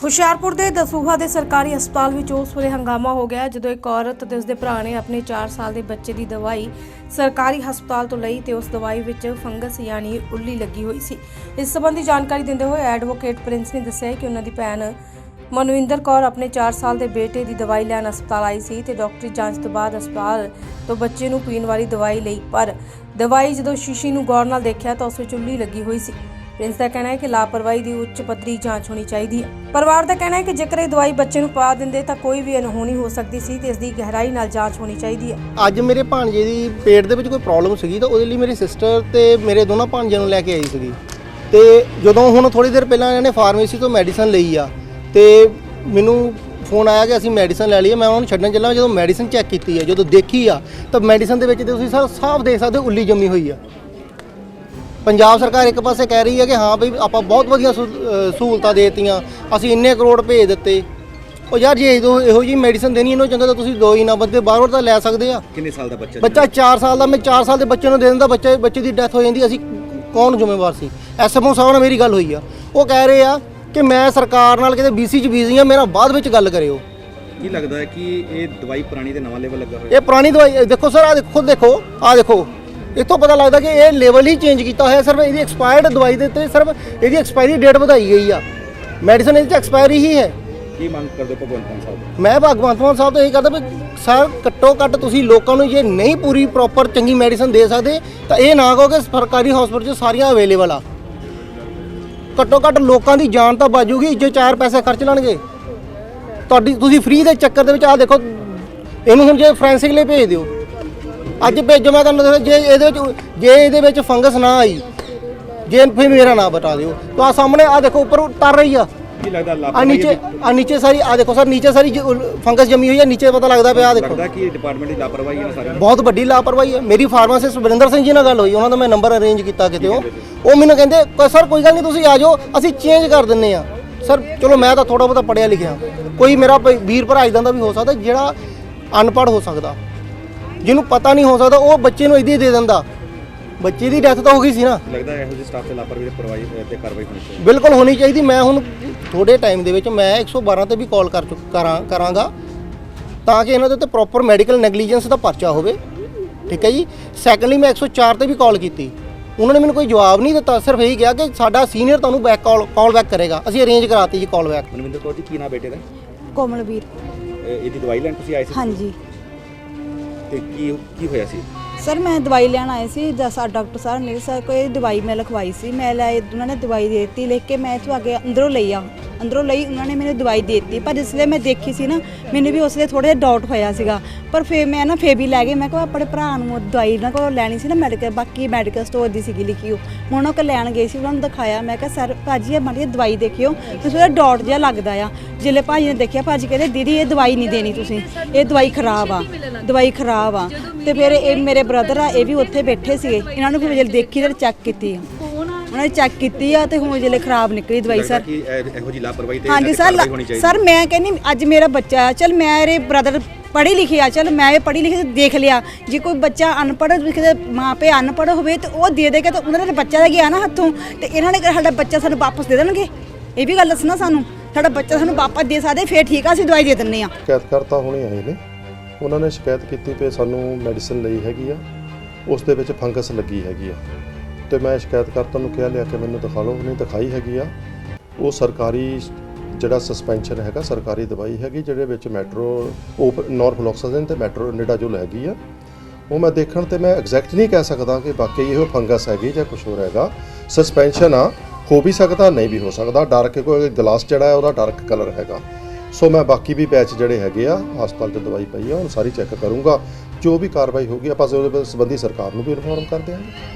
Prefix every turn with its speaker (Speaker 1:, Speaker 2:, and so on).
Speaker 1: ਹੁਸ਼ਿਆਰਪੁਰ ਦੇ ਦਸੂਹਾ ਦੇ ਸਰਕਾਰੀ ਹਸਪਤਾਲ ਵਿੱਚ ਉਸ ਵੇਲੇ ਹੰਗਾਮਾ ਹੋ ਗਿਆ ਜਦੋਂ ਇੱਕ ਔਰਤ ਤੇ ਉਸਦੇ ਭਰਾ ਨੇ ਆਪਣੇ 4 ਸਾਲ ਦੇ ਬੱਚੇ ਦੀ ਦਵਾਈ ਸਰਕਾਰੀ ਹਸਪਤਾਲ ਤੋਂ ਲਈ ਤੇ ਉਸ ਦਵਾਈ ਵਿੱਚ ਫੰਗਸ ਯਾਨੀ ਉੱਲੀ ਲੱਗੀ ਹੋਈ ਸੀ। ਇਸ ਸੰਬੰਧੀ ਜਾਣਕਾਰੀ ਦਿੰਦੇ ਹੋਏ ਐਡਵੋਕੇਟ ਪ੍ਰਿੰਸ ਨੇ ਦੱਸਿਆ ਕਿ ਉਹਨਾਂ ਦੀ ਭੈਣ ਮਨਵਿੰਦਰ ਕੌਰ ਆਪਣੇ 4 ਸਾਲ ਦੇ ਬੇਟੇ ਦੀ ਦਵਾਈ ਲੈਣ ਹਸਪਤਾਲ ਆਈ ਸੀ ਤੇ ਡਾਕਟਰੀ ਜਾਂਚ ਤੋਂ ਬਾਅਦ ਹਸਪਤਾਲ ਤੋਂ ਬੱਚੇ ਨੂੰ ਪੀਣ ਵਾਲੀ ਦਵਾਈ ਲਈ। ਪਰ ਦਵਾਈ ਜਦੋਂ ਸ਼ੀਸ਼ੀ ਨੂੰ ਗੌਰ ਨਾਲ ਦੇਖਿਆ ਤਾਂ ਉਸ ਵਿੱਚ ਉੱਲੀ ਲੱਗੀ ਹੋਈ ਸੀ। ਪ੍ਰਿੰਸ ਦਾ ਕਹਿਣਾ ਹੈ ਕਿ ਲਾਪਰਵਾਹੀ ਦੀ ਉੱਚ ਪੱਧਰੀ ਜਾਂਚ ਹੋਣੀ ਚਾਹੀਦੀ ਹੈ। ਪਰਿਵਾਰ ਦਾ ਕਹਿਣਾ ਹੈ ਕਿ ਜੇਕਰ ਇਹ ਦਵਾਈ ਬੱਚੇ ਨੂੰ ਪਾ ਦਿੰਦੇ ਤਾਂ ਕੋਈ ਵੀ ਅਣਹੋਣੀ ਹੋ ਸਕਦੀ ਸੀ ਤੇ ਇਸ ਦੀ ਗਹਿਰਾਈ ਨਾਲ ਜਾਂਚ ਹੋਣੀ ਚਾਹੀਦੀ ਹੈ।
Speaker 2: ਅੱਜ ਮੇਰੇ ਭਾਣਜੇ ਦੀ ਪੇਟ ਦੇ ਵਿੱਚ ਕੋਈ ਪ੍ਰੋਬਲਮ ਸੀਗੀ ਤਾਂ ਉਹਦੇ ਲਈ ਮੇਰੀ ਸਿਸਟਰ ਤੇ ਮੇਰੇ ਦੋਨਾਂ ਭਾਣਜਿਆਂ ਨੂੰ ਲੈ ਕੇ ਆਈ ਸੀਗੀ। ਤੇ ਜਦੋਂ ਹੁਣ ਥੋੜੀ ਦੇਰ ਪਹਿਲਾਂ ਇਹਨਾਂ ਨੇ ਫਾਰਮੇਸੀ ਤੋਂ ਮੈਡੀਸਨ ਲਈ ਆ ਤੇ ਮੈਨੂੰ ਫੋਨ ਆਇਆ ਕਿ ਅਸੀਂ ਮੈਡੀਸਨ ਲੈ ਲਈਏ, ਮੈਂ ਉਹਨਾਂ ਨੂੰ ਛੱਡਣ ਚੱਲਾਂ, ਜਦੋਂ ਮੈਡੀਸਨ ਚੈੱਕ ਕੀਤੀ ਹੈ ਜਦੋਂ ਦੇਖੀ ਆ, ਤਾਂ ਮੈਡੀਸਨ ਦੇ ਵਿੱਚ ਤੁਸੀਂ ਸਰ ਸਾਫ਼ ਦੇਖ ਸਕਦੇ ਹੋ, ਉੱਲੀ ਜੰਮੀ ਹੋਈ ਆ। ਪੰਜਾਬ ਸਰਕਾਰ ਇੱਕ ਪਾਸੇ ਕਹਿ ਰਹੀ ਹੈ ਕਿ ਹਾਂ ਬਈ ਆਪਾਂ ਬਹੁਤ ਵਧੀਆ ਸਹੂਲਤਾਂ ਦੇਤੀਆਂ ਅਸੀਂ ਇੰਨੇ ਕਰੋੜ ਭੇਜ ਦਿੱਤੇ। ਉਹ ਯਾਰ ਜੇ ਇਹੋ ਇਹੋ ਜੀ ਮੈਡੀਸਨ ਦੇਣੀ ਇਹਨੂੰ ਚੰਗਾ ਤਾਂ ਤੁਸੀਂ ਦੋ ਹੀ ਨਾ ਬੰਦੇ ਬਾਹਰੋਂ ਤਾਂ ਲੈ ਸਕਦੇ ਆ।
Speaker 3: ਕਿੰਨੇ ਸਾਲ ਦਾ ਬੱਚਾ
Speaker 2: ਬੱਚਾ 4 ਸਾਲ ਦਾ ਮੈਂ 4 ਸਾਲ ਦੇ ਬੱਚੇ ਨੂੰ ਦੇ ਦਿੰਦਾ ਬੱਚੇ ਬੱਚੇ ਦੀ ਡੈਥ ਹੋ ਜਾਂਦੀ ਅਸੀਂ ਕੌਣ ਜ਼ਿੰਮੇਵਾਰ ਸੀ? ਐਸਐਮਓ ਸਾਹਿਬ ਨਾਲ ਮੇਰੀ ਗੱਲ ਹੋਈ ਆ। ਉਹ ਕਹਿ ਰਹੇ ਆ ਕਿ ਮੈਂ ਸਰਕਾਰ ਨਾਲ ਕਿਤੇ ਬੀਸੀ ਚ ਬੀਜ਼ੀ ਆ ਮੇਰਾ ਬਾਅਦ ਵਿੱਚ ਗੱਲ ਕਰਿਓ।
Speaker 3: ਕੀ ਲੱਗਦਾ ਹੈ ਕਿ ਇਹ ਦਵਾਈ ਪੁਰਾਣੀ ਦੇ ਨਵਾਂ ਲੈਵਲ ਲੱਗਾ ਹੋਇਆ?
Speaker 2: ਇਹ ਪੁਰਾਣੀ ਦਵਾਈ ਦੇਖੋ ਸਰ ਆ ਦੇਖੋ ਖੁਦ ਦੇਖੋ ਆ ਦੇਖੋ। ਇੱਥੋਂ ਪਤਾ ਲੱਗਦਾ ਕਿ ਇਹ ਲੈਵਲ ਹੀ ਚੇਂਜ ਕੀਤਾ ਹੋਇਆ ਸਿਰਫ ਇਹਦੀ ਐਕਸਪਾਇਰਡ ਦਵਾਈ ਦੇ ਉੱਤੇ ਸਿਰਫ ਇਹਦੀ ਐਕਸਪਾਇਰੀ ਡੇਟ ਵਧਾਈ ਗਈ ਆ। ਮੈਡੀਸਨ ਇਹਦੇ ਚ ਐਕਸਪਾਇਰੀ ਹੀ ਹੈ।
Speaker 3: ਕੀ ਮੰਗ ਕਰਦੇ ਭਗਵੰਤ ਮਾਨ ਸਾਹਿਬ?
Speaker 2: ਮੈਂ ਭਗਵੰਤ ਮਾਨ ਸਾਹਿਬ ਤੋਂ ਇਹ ਕਰਦਾ ਵੀ ਸਰ ਘੱਟੋ ਘੱਟ ਤੁਸੀਂ ਲੋਕਾਂ ਨੂੰ ਜੇ ਨਹੀਂ ਪੂਰੀ ਪ੍ਰੋਪਰ ਚੰਗੀ ਮੈਡੀਸਨ ਦੇ ਸਕਦੇ ਤਾਂ ਇਹ ਨਾ ਕਹੋ ਕਿ ਸਰਕਾਰੀ ਹਸਪਤਾਲ 'ਚ ਸਾਰੀਆਂ ਅਵੇਲੇਬਲ ਆ। ਘੱਟੋ ਘੱਟ ਲੋਕਾਂ ਦੀ ਜਾਨ ਤਾਂ ਬਾਜੂਗੀ ਜੇ ਚਾਰ ਪੈਸੇ ਖਰਚ ਲੈਣਗੇ। ਤੁਹਾਡੀ ਤੁਸੀਂ ਫ੍ਰੀ ਦੇ ਚੱਕਰ ਦੇ ਵਿੱਚ ਆ ਦੇਖੋ ਇਹਨੂੰ ਹੁਣ ਜੇ ਫ੍ਰੈਂਸਿਕ ਲਈ ਭੇਜ ਦਿਓ। ਅੱਜ ਭੇਜੋ ਮੈਂ ਤੁਹਾਨੂੰ ਦੱਸਾਂ, ਜੇ ਇਹਦੇ ਵਿੱਚ ਜੇ ਇਹਦੇ ਵਿੱਚ ਫੰਗਸ ਨਾ ਆਈ ਜੇ ਫਿਰ ਮੇਰਾ ਨਾਮ ਬਤਾ ਦਿਓ। ਤਾਂ ਆ ਸਾਹਮਣੇ ਆ ਦੇਖੋ ਉੱਪਰ ਤਰ ਰਹੀ ਆ।
Speaker 3: ਕੀ ਲੱਗਦਾ
Speaker 2: ਆ
Speaker 3: ਲਾਪਰਵਾਹੀ
Speaker 2: ਨੀਚੇ ਆ ਨੀਚੇ ਸਾਰੀ ਆ ਦੇਖੋ ਸਰ ਨੀਚੇ ਸਾਰੀ ਫੰਗਸ ਜੰਮੀ ਹੋਈ ਹੈ ਨੀਚੇ ਪਤਾ ਲੱਗਦਾ ਪਿਆ ਆ ਦੇਖੋ।
Speaker 3: ਲੱਗਦਾ ਕਿ ਡਿਪਾਰਟਮੈਂਟ ਦੀ ਲਾਪਰਵਾਹੀ ਹੈ ਸਾਰੀ।
Speaker 2: ਬਹੁਤ ਵੱਡੀ ਲਾਪਰਵਾਹੀ ਹੈ ਮੇਰੀ ਫਾਰਮਾਸਿਸਟ ਵਰਿੰਦਰ ਸਿੰਘ ਜੀ ਨਾਲ ਗੱਲ ਹੋਈ ਉਹਨਾਂ ਦਾ ਮੈਂ ਨੰਬਰ ਅਰੇਂਜ ਕੀਤਾ ਕਿਤੇ ਉਹ। ਉਹ ਮੈਨੂੰ ਕਹਿੰਦੇ "ਕੋਈ ਸਰ ਕੋਈ ਗੱਲ ਨਹੀਂ ਤੁਸੀਂ ਆ ਜਾਓ ਅਸੀਂ ਚੇਂਜ ਕਰ ਦਿੰਨੇ ਆ। ਸਰ ਚਲੋ ਮੈਂ ਤਾਂ ਥੋੜਾ ਬਹੁਤਾ ਪੜਿਆ ਲਿਖਿਆ। ਕੋਈ ਮੇਰਾ ਭਾਈ ਵੀਰ ਭਰਾ ਇਦਾਂ ਦਾ ਵੀ ਹੋ ਸਕਦਾ ਜਿਹੜਾ ਅਨਪੜ੍ਹ ਹੋ ਸਕਦਾ। ਜਿਹਨੂੰ ਪਤਾ ਨਹੀਂ ਹੋ ਸਕਦਾ ਉਹ ਬੱਚੇ ਨੂੰ ਇਦਾਂ ਦੇ ਦਿੰਦਾ। ਬੱਚੇ ਦੀ ਡੈਥ ਤਾਂ ਹੋ ਗਈ ਸੀ ਨਾ।
Speaker 3: ਲੱਗਦਾ ਇਹੋ ਜਿਹੇ ਸਟਾਫ ਤੇ ਲਾਪਰਵਾਹੀ ਤੇ ਪਰਵਾਹੀ ਤੇ ਕਾਰਵਾਈ ਹੋਣੀ ਚਾਹੀਦੀ।
Speaker 2: ਬਿਲਕੁਲ ਹੋਣੀ ਚਾਹੀਦੀ। ਮੈਂ ਹੁਣ ਥੋੜੇ ਟਾਈਮ ਦੇ ਵਿੱਚ ਮੈਂ 112 ਤੇ ਵੀ ਕਾਲ ਕਰ ਚੁੱਕ ਕਰਾਂ ਕਰਾਂਗਾ। ਤਾਂ ਕਿ ਇਹਨਾਂ ਦੇ ਉੱਤੇ ਪ੍ਰੋਪਰ ਮੈਡੀਕਲ ਨੈਗਲੀਜੈਂਸ ਦਾ ਪਰਚਾ ਹੋਵੇ। ਠੀਕ ਹੈ ਜੀ? ਸੈਕੰਡਲੀ ਮੈਂ 104 ਤੇ ਵੀ ਕਾਲ ਕੀਤੀ। ਉਹਨਾਂ ਨੇ ਮੈਨੂੰ ਕੋਈ ਜਵਾਬ ਨਹੀਂ ਦਿੱਤਾ। ਸਿਰਫ ਇਹੀ ਕਿਹਾ ਕਿ ਸਾਡਾ ਸੀਨੀਅਰ ਤੁਹਾਨੂੰ ਬੈਕ ਕਾਲ ਕਾਲ ਬੈਕ ਕਰੇਗਾ। ਅਸੀਂ ਅਰੇਂਜ ਕਰਾਤੀ ਜੀ ਕਾਲ ਬੈਕ
Speaker 3: ਮਨਵਿੰਦਰ ਕੌਰ ਜੀ ਕੀ ਨਾਮ ਬੇਟੇ ਦਾ?
Speaker 4: ਕੋਮਲਵੀਰ।
Speaker 3: ਇਹ- ਇਹਦੀ ਦਵਾਈ ਲੈਣ ਤੁਸੀਂ ਆਏ ਸੀ?
Speaker 4: ਹਾਂਜੀ।
Speaker 3: ਤੇ ਕੀ ਕੀ ਹੋਇਆ ਸੀ
Speaker 4: ਸਰ, ਮੈਂ ਦਵਾਈ ਲੈਣ ਆਏ ਸੀ ਦਸਾ ਡਾਕਟਰ ਸਾਹਿਬ ਨੇ ਸਰ ਕੋਈ ਦਵਾਈ ਮੈਂ ਲਿਖਵਾਈ ਸੀ। ਮੈਂ ਲੈ ਉਹਨਾਂ ਨੇ ਦਵਾਈ ਦੇ ਦਿੱਤੀ, ਲਿਖ ਕੇ ਮੈਂ ਇੱਥੋਂ ਅੱਗੇ ਅੰਦਰੋਂ ਲਈ ਆ ਅੰਦਰੋਂ ਲਈ, ਉਹਨਾਂ ਨੇ ਮੈਨੂੰ ਦਵਾਈ ਦੇ ਦਿੱਤੀ। ਪਰ ਜਿਸ ਵੇਲੇ ਮੈਂ ਦੇਖੀ ਸੀ ਨਾ, ਮੈਨੂੰ ਵੀ ਉਸ ਵੇਲੇ ਥੋੜਾ ਜਿਹਾ ਡਾਊਟ ਹੋਇਆ ਸੀਗਾ। ਪਰ ਫੇਰ ਮੈਂ ਨਾ ਫੇਰ ਵੀ ਲੈ ਗਈ। ਮੈਂ ਕਿਹਾ ਆਪਣੇ ਭਰਾ ਨੂੰ ਉਹ ਦਵਾਈ ਨਾ ਕੋਲ ਲੈਣੀ ਸੀ ਨਾ ਮੈਡੀਕਲ ਬਾਕੀ ਮੈਡੀਕਲ ਸਟੋਰ ਦੀ ਸੀਗੀ ਲਿਖੀ ਉਹ। ਹੁਣ ਉਹਨਾਂ ਕੋਲ ਲੈਣ ਗਈ ਸੀ, ਉਹਨਾਂ ਨੂੰ ਦਿਖਾਇਆ। ਮੈਂ ਕਿਹਾ, ਸਰ, ਭਾਜੀ, ਇਹ ਮਾੜੀ ਜਿਹੀ ਦਵਾਈ ਦੇਖਿਓ। ਤੇ ਥੋੜਾ ਡਾਊਟ ਜਿਹਾ ਲੱਗਦਾ ਆ। ਜਿਲੇ ਭਾਜੀ ਨੇ ਦੇਖਿਆ, ਭਾਜੀ ਕਹਿੰਦੇ, ਦੀਦੀ, ਇਹ ਦਵਾਈ ਨਹੀਂ ਦੇਣੀ ਤੁਸੀਂ। ਇਹ ਦਵਾਈ ਖਰਾਬ ਆ। ਦਵਾਈ ਖਰਾਬ ਆ। ਤੇ ਫਿਰ ਇਹ ਮੇਰੇ ਬ੍ਰਦਰ ਆ ਇਹ ਵੀ ਉੱਥੇ ਬੈਠੇ ਸੀਗੇ। ਇਹਨਾਂ ਨੂੰ ਫਿਰ ਦੇਖੀ ਤੇ ਚੈੱਕ ਕੀਤੀ ਆ। ਉਹਨਾਂ ਨੇ ਚੈੱਕ ਕੀਤੀ ਆ ਤੇ ਹੁਣ ਜਿਹੜੇ ਖਰਾਬ ਨਿਕਲੀ ਦਵਾਈ ਸਰ
Speaker 3: ਕਿ ਇਹ- ਇਹੋ ਜਿਹੀ ਲਾਪਰਵਾਹੀ ਤੇ
Speaker 4: ਹਾਂਜੀ ਸਰ
Speaker 3: ਕਾਰਵਾਈ ਹੋਣੀ ਚਾਹੀਦੀ।
Speaker 4: ਸਰ ਮੈਂ ਕਹਿੰਨੀ ਅੱਜ ਮੇਰਾ ਬੱਚਾ ਆ। ਚਲ ਮੇਰੇ ਬ੍ਰਦਰ ਪੜ੍ਹੀ ਲਿਖੀ ਆ। ਚਲ ਮੈਂ ਇਹ ਪੜ੍ਹੀ ਲਿਖੀ ਤੇ ਦੇਖ ਲਿਆ। ਜੇ ਕੋਈ ਬੱਚਾ ਅਨਪੜ੍ਹ ਕਿਸੇ ਮਾਂ ਪਿਓ ਅਨਪੜ੍ਹ ਹੋਵੇ ਤੇ ਉਹ ਦੇ ਦੇਗਾ ਤਾਂ ਉਹਨਾਂ ਦਾ ਬੱਚਾ ਦਾ ਗਿਆ ਨਾ ਹੱਥੋਂ? ਤੇ ਇਹਨਾਂ ਨੇ ਕਿਹਾ ਸਾਡਾ ਬੱਚਾ ਸਾਨੂੰ ਵਾਪਸ ਦੇ ਦੇਣਗੇ? ਇਹ ਵੀ ਗੱਲ ਦੱਸਣਾ ਸਾਨੂੰ। ਸਾਡਾ ਬੱਚਾ ਸਾਨੂੰ ਵਾਪਸ ਦੇ ਸਕਦੇ ਫੇਰ ਠੀਕ ਆ ਅਸੀਂ ਦਵਾਈ ਦੇ ਦਿੰਨੇ ਆ।
Speaker 5: ਸ਼ਿਕਾਇਤਕਰਤਾ ਹੁਣੇ ਆਏ ਨੇ। ਉਹਨਾਂ ਨੇ ਸ਼ਿਕਾਇਤ ਕੀਤੀ ਕਿ ਸਾਨੂੰ ਮੈਡੀਸਨ ਲਈ ਹੈਗੀ ਆ, ਉਸ ਦੇ ਵਿੱਚ ਫੰਗਸ ਲੱਗੀ ਹੈਗੀ ਆ। ਤੇ ਮੈਂ ਸ਼ਿਕਾਇਤ ਸ਼ਿਕਾਇਤਕਰਤਾ ਨੂੰ ਕਿਹਾ, ਲਿਆ ਕਿ ਮੈਨੂੰ ਦਿਖਾ ਲਓ, ਉਹਨੇ ਦਿਖਾਈ ਹੈਗੀ ਆ। ਉਹ ਸਰਕਾਰੀ ਜਿਹੜਾ ਸਸਪੈਂਸ਼ਨ ਹੈਗਾ, ਸਰਕਾਰੀ ਦਵਾਈ ਹੈਗੀ, ਜਿਹਦੇ ਵਿੱਚ ਮੈਟਰੋ ਨੋਰਫਲੋਕਸਾਸਿਨ ਤੇ ਮੈਟਰੋ ਨਿਡਾਜੋਲ ਹੈਗੀ ਆ। ਉਹ ਮੈਂ ਦੇਖਣ ਤੇ ਮੈਂ ਐਗਜ਼ੈਕਟ ਨਹੀਂ ਕਹਿ ਸਕਦਾ ਕਿ ਵਾਕਈ ਇਹ ਫੰਗਸ ਹੈਗੀ ਜਾਂ ਕੁਝ ਹੋਰ ਹੈਗਾ। ਸਸਪੈਂਸ਼ਨ ਆ, ਹੋ ਵੀ ਸਕਦਾ, ਨਹੀਂ ਵੀ ਹੋ ਸਕਦਾ। ਡਾਰਕ ਕੋਈ ਗਲਾਸ ਜਿਹੜਾ ਹੈ, ਉਹਦਾ ਡਾਰਕ ਕਲਰ ਹੈਗਾ। ਸੋ ਮੈਂ ਬਾਕੀ ਵੀ ਬੈਚ ਜਿਹੜੇ ਹੈਗੇ ਆ, ਹਸਪਤਾਲ 'ਚ ਦਵਾਈ ਪਈ ਆ ਉਹ ਸਾਰੀ ਚੈੱਕ ਕਰੂੰਗਾ। ਜੋ ਵੀ ਕਾਰਵਾਈ ਹੋਗੀ ਆਪਾਂ ਉਹਦੇ ਸੰਬੰਧੀ ਸਰਕਾਰ ਨੂੰ ਵੀ ਇਨਫੋਰਮ ਕਰ ਦਿਆਂਗੇ।